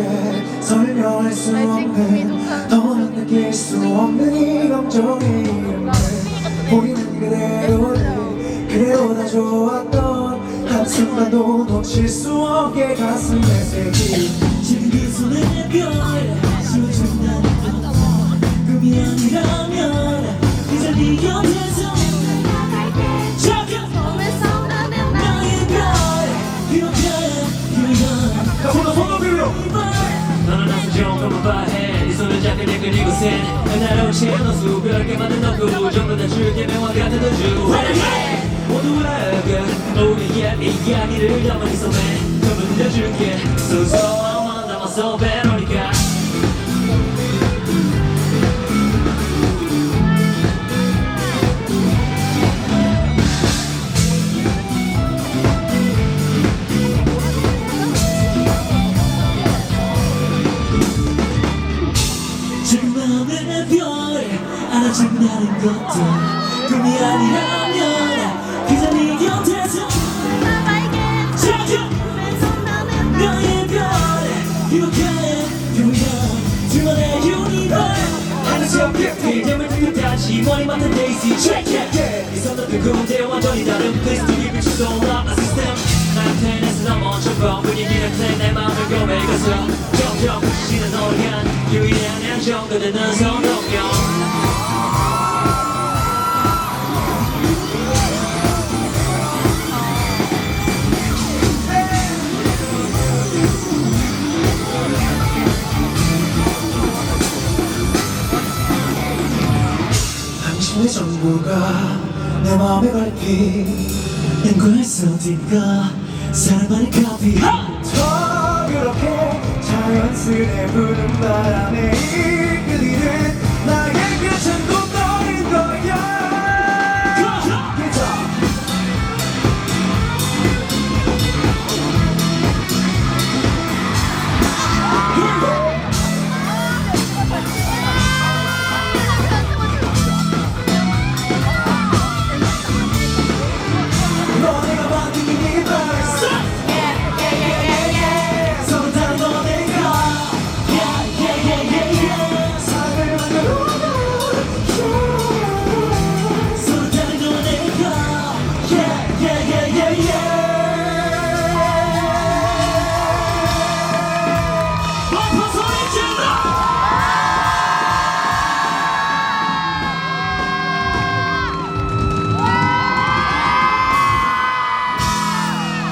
너에게 설명할 수 없는 더는 느낄 수 없는 이 감정의 이름을 보이는 그대로를 그래도 다 좋았던 한순간도 놓칠 수 없게 가슴에 새긴 지금 그 손에 별 씌워준다는 건 꿈이 아니라면 이제 네 곁에 너는 나서 좀 가봐해. 네 손을 잡게 내 그리고센 날아온 채너 수별게 만든 너그 전부 다 줄게 명화 같은 우주. 모두 알아가 우리의 이야기를 담은 이 섬에 더 들려줄게 소소한 담아서 베로니카 별에 알아준다는 것도 꿈이 아니라면 그저 네 곁에서 찾아 너의 별에 이렇게 표현 둘만의 유니버스 하늘처 깊이 잠을 들고 다시 머리 맡은 데이지 check it. 이 손도 뜨거운데 완전히 다른 place to give it so love a system. 나한테 내서 넘어져 봐 분위기를 내 마음을 고백해서 점점 부시는 향한 유일한 양정도 되는 성동력 당신의 전부가 내 마음의 갈피 연구했어 어딘가 사랑만의 더 그렇게 자연스레 부는 바람에 이끌리듯